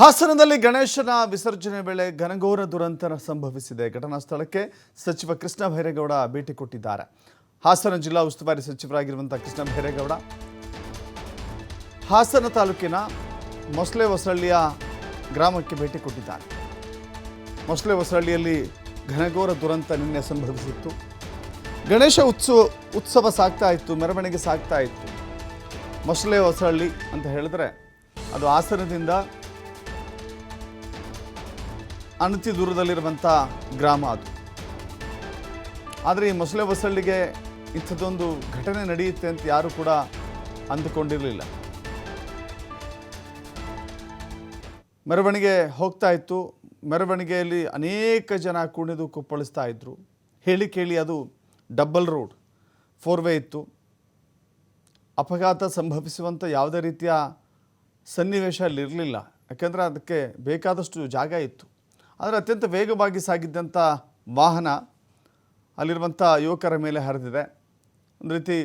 ಹಾಸನದಲ್ಲಿ ಗಣೇಶನ ವಿಸರ್ಜನೆ ವೇಳೆ ಘನಘೋರ ದುರಂತ ಸಂಭವಿಸಿದೆ. ಘಟನಾ ಸ್ಥಳಕ್ಕೆ ಸಚಿವ ಕೃಷ್ಣ ಭೈರೇಗೌಡ ಭೇಟಿ ಕೊಟ್ಟಿದ್ದಾರೆ. ಹಾಸನ ಜಿಲ್ಲಾ ಉಸ್ತುವಾರಿ ಸಚಿವರಾಗಿರುವಂಥ ಕೃಷ್ಣ ಭೈರೇಗೌಡ, ಹಾಸನ ತಾಲೂಕಿನ ಮೊಸಳೆ ಹೊಸಳ್ಳಿಯ ಗ್ರಾಮಕ್ಕೆ ಭೇಟಿ ಕೊಟ್ಟಿದ್ದಾರೆ. ಮೊಸಳೆ ಹೊಸಳ್ಳಿಯಲ್ಲಿ ಘನಘೋರ ದುರಂತ ನಿನ್ನೆ ಸಂಭವಿಸಿತ್ತು. ಗಣೇಶ ಉತ್ಸವ ಉತ್ಸವ ಸಾಗ್ತಾ ಇತ್ತು, ಮೆರವಣಿಗೆ ಸಾಗ್ತಾ ಇತ್ತು. ಮೊಸಳೆ ಹೊಸಳ್ಳಿ ಅಂತ ಹೇಳಿದ್ರೆ ಅದು ಹಾಸನದಿಂದ ಅನತಿ ದೂರದಲ್ಲಿರುವಂಥ ಗ್ರಾಮ ಅದು. ಆದರೆ ಈ ಮೊಸಳೆ ಬಸಳ್ಳಿಗೆ ಇಂಥದ್ದೊಂದು ಘಟನೆ ನಡೆಯುತ್ತೆ ಅಂತ ಯಾರೂ ಕೂಡ ಅಂದುಕೊಂಡಿರಲಿಲ್ಲ. ಮೆರವಣಿಗೆ ಹೋಗ್ತಾ ಇತ್ತು. ಮೆರವಣಿಗೆಯಲ್ಲಿ ಅನೇಕ ಜನ ಕುಣಿದು ಕುಪ್ಪಳಿಸ್ತಾ ಇದ್ದರು ಹೇಳಿ ಕೇಳಿ ಅದು ಡಬ್ಬಲ್ ರೋಡ್, ಫೋರ್ ವೇ ಇತ್ತು. ಅಪಘಾತ ಸಂಭವಿಸುವಂಥ ಯಾವುದೇ ರೀತಿಯ ಸನ್ನಿವೇಶ ಅಲ್ಲಿರಲಿಲ್ಲ ಯಾಕೆಂದರೆ ಅದಕ್ಕೆ ಬೇಕಾದಷ್ಟು ಜಾಗ ಇತ್ತು. ಆದರೆ ಅತ್ಯಂತ ವೇಗವಾಗಿ ಸಾಗಿದ್ದಂಥ ವಾಹನ ಅಲ್ಲಿರುವಂಥ ಯುವಕರ ಮೇಲೆ ಹರಿದಿದೆ. ಒಂದು ರೀತಿ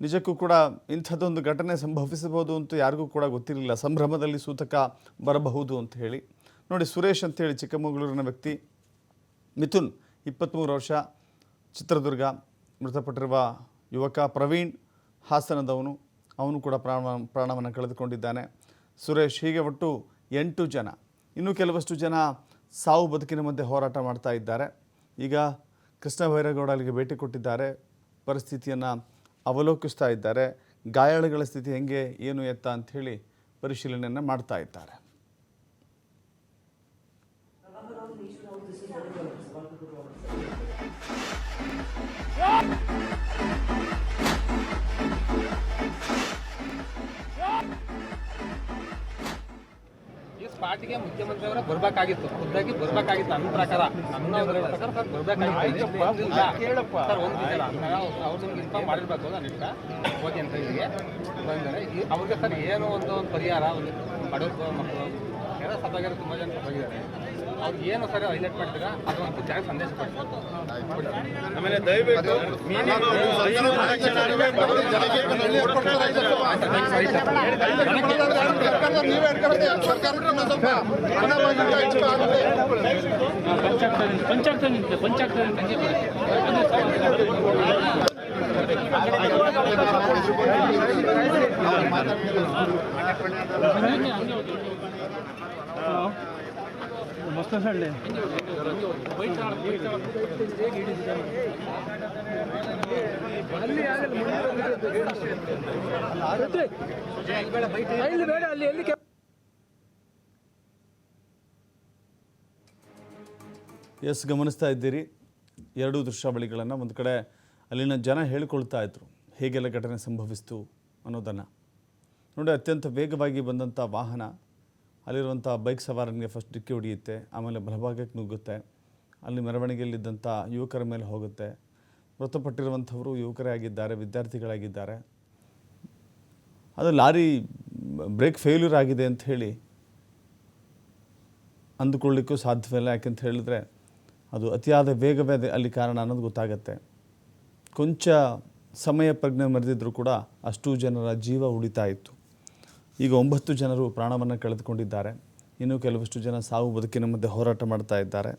ನಿಜಕ್ಕೂ ಕೂಡ ಇಂಥದ್ದೊಂದು ಘಟನೆ ಸಂಭವಿಸಬಹುದು ಅಂತ ಯಾರಿಗೂ ಕೂಡ ಗೊತ್ತಿರಲಿಲ್ಲ. ಸಂಭ್ರಮದಲ್ಲಿ ಸೂತಕ ಬರಬಹುದು ಅಂತ ಹೇಳಿ. ನೋಡಿ, ಸುರೇಶ್ ಅಂತೇಳಿ ಚಿಕ್ಕಮಗಳೂರಿನ ವ್ಯಕ್ತಿ. ಮಿಥುನ್ ಇಪ್ಪತ್ತ್ಮೂರು ವರ್ಷ, ಚಿತ್ರದುರ್ಗ, ಮೃತಪಟ್ಟಿರುವ ಯುವಕ ಪ್ರವೀಣ್ ಹಾಸನದವನು. ಅವನು ಕೂಡ ಪ್ರಾಣ, ಪ್ರಾಣವನ್ನು ಕಳೆದುಕೊಂಡಿದ್ದಾನೆ. ಸುರೇಶ್ ಹೀಗೆ ಒಟ್ಟು ಎಂಟು ಜನ. ಇನ್ನೂ ಕೆಲವಷ್ಟು ಜನ ಸಾವು ಬದುಕಿನ ಮಧ್ಯೆ ಹೋರಾಟ ಮಾಡ್ತಾ ಇದ್ದಾರೆ. ಈಗ ಕೃಷ್ಣ ಭೈರೇಗೌಡ ಅಲ್ಲಿಗೆ ಭೇಟಿ ಕೊಟ್ಟಿದ್ದಾರೆ. ಪರಿಸ್ಥಿತಿಯನ್ನು ಅವಲೋಕಿಸ್ತಾ ಇದ್ದಾರೆ. ಗಾಯಾಳುಗಳ ಸ್ಥಿತಿ ಹೆಂಗೆ, ಏನು ಎತ್ತ ಅಂಥೇಳಿ ಪರಿಶೀಲನೆಯನ್ನು ಮಾಡ್ತಾ ಇದ್ದಾರೆ. ಈ ಮುಖ್ಯಮಂತ್ರಿಯವರ ಮುಖ್ಯಮಂತ್ರಿ ಅವರ ಬರ್ಬೇಕಾಗಿತ್ತು. ಖುದ್ದಾಗಿ ಬರ್ಬೇಕಾಗಿತ್ತು. ನನ್ನ ಪ್ರಕಾರ ನನ್ನ ಪ್ರಕಾರ ಸರ್ ಬರ್ಬೇಕಾಗಿತ್ತು. ಕೇಳಪ್ಪ. ಸರ್ ಒಂದು ನಿಮಿಷ ಅವ್ರು ನಿಮ್ಗೆ ಇನ್ಫಾರ್ಮ್ ಮಾಡಿರ್ಬೇಕು ನಾನು ಇಷ್ಟ ಹೋಗಿ ಅಂತ ಇಲ್ಲಿಗೆ ಬಂದರೆ ಅವ್ರಿಗೆ ಸರ್ ಏನು ಒಂದು ಒಂದು ಪರಿಹಾರ ಒಂದು ಬಡವರು ಮಕ್ಕಳು ಎಲ್ಲ ಸತ್ತಾಗಿರೋ ತುಂಬ ಜನ ಸಭಾಗಿದ್ದಾರೆ ಅವ್ರಿಗೆ ಏನು ಸರ್ ಹೈಲೈಟ್ ಮಾಡ್ತೀರಾ ಅದು ಒಂದು ಜಾಗ ಸಂದೇಶ ಆಮೇಲೆ ದಯವಿಟ್ಟು ಪಂಚಾಗ್ತದೆ ಪಂಚಾಗ್ತದೆ ತಂಗಿ ಡೇ ಅಲ್ಲಿ ಬೇಡ ಅಲ್ಲಿ ಎಲ್ಲಿ ಎಸ್ ಗಮನಿಸ್ತಾ ಇದ್ದೀರಿ. ಎರಡೂ ದೃಶ್ಯಾವಳಿಗಳನ್ನು ಒಂದು ಕಡೆ ಅಲ್ಲಿನ ಜನ ಹೇಳಿಕೊಳ್ತಾ ಇದ್ರು. ಹೇಗೆಲ್ಲ ಘಟನೆ ಸಂಭವಿಸ್ತು ಅನ್ನೋದನ್ನು. ನೋಡಿ ಅತ್ಯಂತ ವೇಗವಾಗಿ ಬಂದಂಥ ವಾಹನ ಅಲ್ಲಿರುವಂಥ ಬೈಕ್ ಸವಾರನಿಗೆ ಫಸ್ಟ್ ಡಿಕ್ಕಿ ಹೊಡೆಯುತ್ತೆ, ಆಮೇಲೆ ಬಲಭಾಗಕ್ಕೆ ನುಗ್ಗುತ್ತೆ. ಅಲ್ಲಿ ಮೆರವಣಿಗೆಯಲ್ಲಿದ್ದಂಥ ಯುವಕರ ಮೇಲೆ ಹೋಗುತ್ತೆ. ಮೃತಪಟ್ಟಿರುವಂಥವರು ಯುವಕರೇ ಆಗಿದ್ದಾರೆ, ವಿದ್ಯಾರ್ಥಿಗಳಾಗಿದ್ದಾರೆ. ಅದು ಲಾರಿ ಬ್ರೇಕ್ ಫೇಲ್ಯೂರ್ ಆಗಿದೆ ಅಂತ ಹೇಳಿ ಅಂದುಕೊಳ್ಳಿಕ್ಕೂ ಸಾಧ್ಯವಿಲ್ಲ. ಯಾಕೆಂತ ಹೇಳಿದ್ರೆ ಅದು ಅತಿಯಾದ ವೇಗವೇ ಅಲ್ಲಿ ಕಾರಣ ಅನ್ನೋದು ಗೊತ್ತಾಗತ್ತೆ. ಕೊಂಚ ಸಮಯ ಪ್ರಜ್ಞೆ ಮರೆದಿದ್ದರೂ ಕೂಡ ಅಷ್ಟು ಜನರ ಜೀವ ಉಳಿತಾ ಇತ್ತು. ಈಗ ಒಂಬತ್ತು ಜನರು ಪ್ರಾಣವನ್ನು ಕಳೆದುಕೊಂಡಿದ್ದಾರೆ. ಇನ್ನೂ ಕೆಲವಷ್ಟು ಜನ ಸಾವು ಬದುಕಿನ ಮುಂದೆ ಹೋರಾಟ ಮಾಡ್ತಾ ಇದ್ದಾರೆ.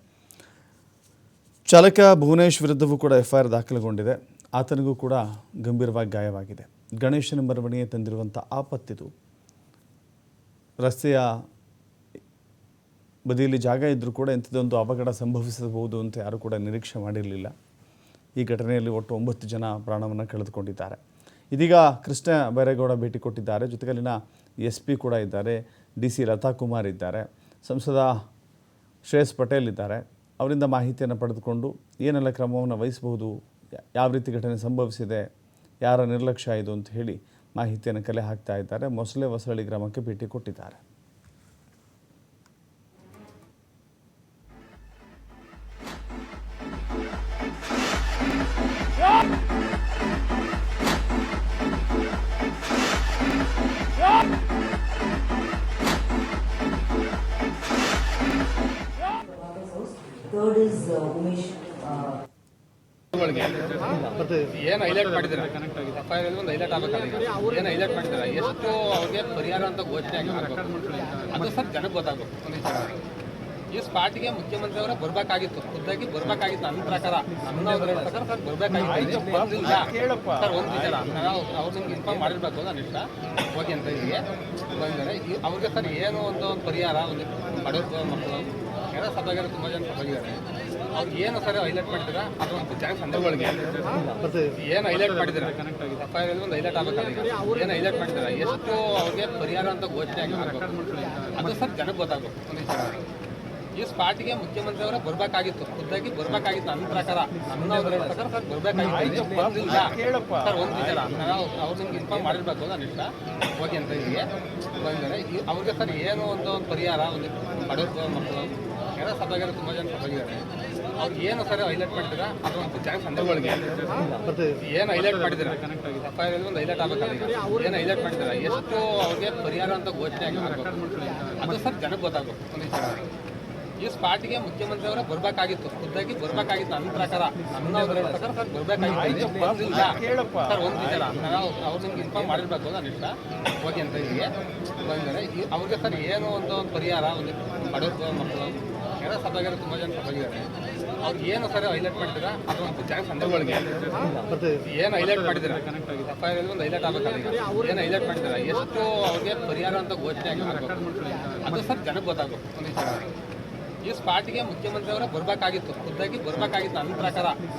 ಚಾಲಕ ಭುವನೇಶ್ ವಿರುದ್ಧವೂ ಕೂಡ ಎಫ್ ಐ ಆರ್ ದಾಖಲುಗೊಂಡಿದೆ. ಆತನಿಗೂ ಕೂಡ ಗಂಭೀರವಾಗಿ ಗಾಯವಾಗಿದೆ. ಗಣೇಶನ ಮೆರವಣಿಗೆ ತಂದಿರುವಂಥ ಆಪತ್ತಿದು ರಸ್ತೆಯ ಬದಿಯಲ್ಲಿ ಜಾಗ ಇದ್ದರೂ ಕೂಡ ಇಂಥದ್ದೊಂದು ಅವಘಡ ಸಂಭವಿಸಬಹುದು ಅಂತ ಯಾರೂ ಕೂಡ ನಿರೀಕ್ಷೆ ಮಾಡಿರಲಿಲ್ಲ. ಈ ಘಟನೆಯಲ್ಲಿ ಒಟ್ಟು ಒಂಬತ್ತು ಜನ ಪ್ರಾಣವನ್ನು ಕಳೆದುಕೊಂಡಿದ್ದಾರೆ. ಇದೀಗ ಕೃಷ್ಣ ಬೈರೇಗೌಡ ಭೇಟಿ ಕೊಟ್ಟಿದ್ದಾರೆ. ಜೊತೆಗಲ್ಲಿನ ಎಸ್ ಪಿ ಕೂಡ ಇದ್ದಾರೆ, ಡಿ ಸಿ ಲತಾ ಕುಮಾರ್ ಇದ್ದಾರೆ, ಸಂಸದ ಶ್ರೇಯಸ್ ಪಟೇಲ್ ಇದ್ದಾರೆ. ಅವರಿಂದ ಮಾಹಿತಿಯನ್ನು ಪಡೆದುಕೊಂಡು ಏನೆಲ್ಲ ಕ್ರಮವನ್ನು ವಹಿಸಬಹುದು, ಯಾವ ರೀತಿ ಘಟನೆ ಸಂಭವಿಸಿದೆ, ಯಾರ ನಿರ್ಲಕ್ಷ್ಯ ಇದು ಅಂತ ಹೇಳಿ ಮಾಹಿತಿಯನ್ನು ಕಲೆ ಹಾಕ್ತಾ ಇದ್ದಾರೆ. ಮೊಸಳೆ ಹೊಸಳ್ಳಿ ಗ್ರಾಮಕ್ಕೆ ಭೇಟಿ ಕೊಟ್ಟಿದ್ದಾರೆ. Third ಇಸ್ ಉಮೇಶ್ ಏನು ಹೈಲೈಟ್ ಮಾಡಿದ್ರೆ ಎಫ್ ಐ ಆರ್ ಒಂದು ಹೈಲೈಟ್ ಆಗಬೇಕಾಗಿದೆ. ಏನು ಹೈಲೈಟ್ ಮಾಡಿದ್ರೆ ಎಷ್ಟು ಅವ್ರಿಗೆ ಪರಿಹಾರ ಅಂತ ಘೋಷಣೆ ಆಗಿ ಅದು ಸರ್ ಜನಕ್ಕೆ ಗೊತ್ತಾಗಬೇಕು. ಒಂದು ಈ ಸ್ಪಾಟ್ಗೆ ಮುಖ್ಯಮಂತ್ರಿ ಅವರೇ ಬರ್ಬೇಕಾಗಿತ್ತು. ಖುದ್ದಾಗಿ ಬರ್ಬೇಕಾಗಿತ್ತು. ನನ್ನ ಪ್ರಕಾರ ನನ್ನ ಅವ್ರ ಪ್ರಕಾರ ಸರ್ ಬರ್ಬೇಕಾಗಿತ್ತು. ಬಂದಿಲ್ಲ ಸರ್ ಒಂದು ವಿಚಾರ. ನಾವು ಅವ್ರು ನಿಮ್ಗೆ ಇನ್ಫಾರ್ಮ್ ಮಾಡಿರ್ಬೇಕು ಇಷ್ಟ ಹೋಗಿ ಅಂತ ಇಲ್ಲಿಗೆ ಬಂದರೆ ಅವ್ರಿಗೆ ಸರ್ ಏನು ಒಂದು ಒಂದು ಪರಿಹಾರ ಒಂದು ಬಡವರು ಮಕ್ಕಳು ಎಲ್ಲ ಸಭೆಗಾರ ತುಂಬ ಜನ ಸಭೆಗಿದ್ದಾರೆ ಅವ್ರಿಗೆ ಏನು ಸರ್ ಹೈಲೈಟ್ ಮಾಡಿದ್ದೀರಾ ಅದು ಒಂದು ಚಾನ್ಸ್ ಸಂದರ್ಭಗಳಿಗೆ ಏನು ಹೈಲೈಟ್ ಮಾಡಿದ್ದೀರಾ? ಎಫ್ ಐ ಒಂದು ಹೈಲೈಟ್ ಆಗಬೇಕಾಗಿದೆ. ಏನು ಹೈಲೈಟ್ ಮಾಡಿದ್ದೀರಾ? ಎಷ್ಟು ಅವ್ರಿಗೆ ಪರಿಹಾರ ಅಂತ ಘೋಷಣೆ ಆಗಿ ಅದು ಸರ್ ಜನಕ್ಕೆ ಗೊತ್ತಾಗಬೇಕು. ಒಂದು ವಿಚಾರ. ಈ ಸ್ಪಾಟ್ಗೆ ಮುಖ್ಯಮಂತ್ರಿ ಅವರೇ ಬರ್ಬೇಕಾಗಿತ್ತು. ಖುದ್ದಾಗಿ ಬರ್ಬೇಕಾಗಿತ್ತು ನನ್ನ ಪ್ರಕಾರ. ನನ್ನ ಅವ್ರ ಪ್ರಕಾರ ಸರ್ ಬರ್ಬೇಕಾಗಿತ್ತು. ಸರ್ ಒಂದು ವಿಚಾರ. ನಾವು ಅವ್ರು ನಿಮ್ಗೆ ಇನ್ಫಾರ್ಮ್ ಮಾಡಿರ್ಬೇಕು ನಾನು ಇಷ್ಟ ಹೋಗಿ ಅಂತ ಬಂದರೆ ಅವ್ರಿಗೆ ಸರ್ ಏನು ಒಂದು ಪರಿಹಾರ? ಒಂದು ಬಡವ್ರ ಮಕ್ಕಳು? ಸಭೆಗಾರ ತುಂಬ ಜನ ಸಭೆಗಿದ್ದಾರೆ ಅವ್ರಿಗೆ ಏನು ಸರ್ ಹೈಲೈಟ್ ಮಾಡಿದ್ದೀರಾ? ಅದು ಒಂದು ಚಾನ್ಸ್ ಸಂದರ್ಭಗಳಿಗೆ ಏನು ಹೈಲೈಟ್ ಮಾಡಿದ್ರೆ ಎಫ್ ಐ ಆರ್ ಒಂದು ಹೈಲೈಟ್ ಆಗಬೇಕಾದ್ರೆ ಏನು ಹೈಲೈಟ್ ಮಾಡಿದ್ದೀರಾ? ಎಷ್ಟು ಅವ್ರಿಗೆ ಪರಿಹಾರ ಅಂತ ಘೋಷಣೆ ಆಗಿ ಅದು ಸರ್ ಜನಕ್ಕೆ ಗೊತ್ತಾಗಬೇಕು. ಒಂದು ಈ ಸ್ಪಾಟ್ಗೆ ಮುಖ್ಯಮಂತ್ರಿ ಅವರೇ ಬರ್ಬೇಕಾಗಿತ್ತು. ಖುದ್ದಾಗಿ ಬರಬೇಕಾಗಿತ್ತು ನನ್ನ ಪ್ರಕಾರ. ನನ್ನ ಪ್ರಕಾರ ಸರ್ ಬರ್ಬೇಕಾಗಿತ್ತು. ಸರ್, ಒಂದು ನಾವು ಅವ್ರು ನಿಮ್ಗೆ ಇನ್ಫಾರ್ಮ್ ಮಾಡಿರ್ಬೇಕು ನನ್ನ ಇಷ್ಟ ಹೋಗಿ ಅಂತ ಇಲ್ಲಿಗೆ ಈ- ಅವ್ರಿಗೆ ಸರ್ ಏನು ಒಂದು ಪರಿಹಾರ, ಒಂದು ಬಡವರು ಮಕ್ಕಳು ಎಲ್ಲ ಸಭೆಗಾರ ತುಂಬ ಜನ ಸಭೆಗಿದ್ದಾರೆ ಅವ್ರು ಏನು ಸರಿ ಹೈಲೈಟ್ ಮಾಡ್ತೀರಾ? ಅದು ಒಂದು ಚಾನ್ಸ್ ಸಂದರ್ಭಗಳಿಗೆ. ಏನು ಹೈಲೈಟ್ ಮಾಡಿದ್ದೀರಾ? ಎಫ್ ಐ ಒಂದು ಹೈಲೈಟ್ ಆಗಬೇಕಾಗಿದೆ. ಏನು ಹೈಲೈಟ್ ಮಾಡಿದ್ದೀರಾ? ಎಷ್ಟು ಅವ್ರಿಗೆ ಪರಿಹಾರ ಅಂತ ಘೋಷಣೆ ಆಗಿ ಅದು ಸರ್ ಜನಕ್ಕೆ ಗೊತ್ತಾಗಬೇಕು. ಈ ಸ್ಪಾಟ್ಗೆ ಮುಖ್ಯಮಂತ್ರಿಯವರೇ ಬರ್ಬೇಕಾಗಿತ್ತು. ಖುದ್ದಾಗಿ ಬರಬೇಕಾಗಿತ್ತು. ನನ್ನ ಪ್ರಕಾರ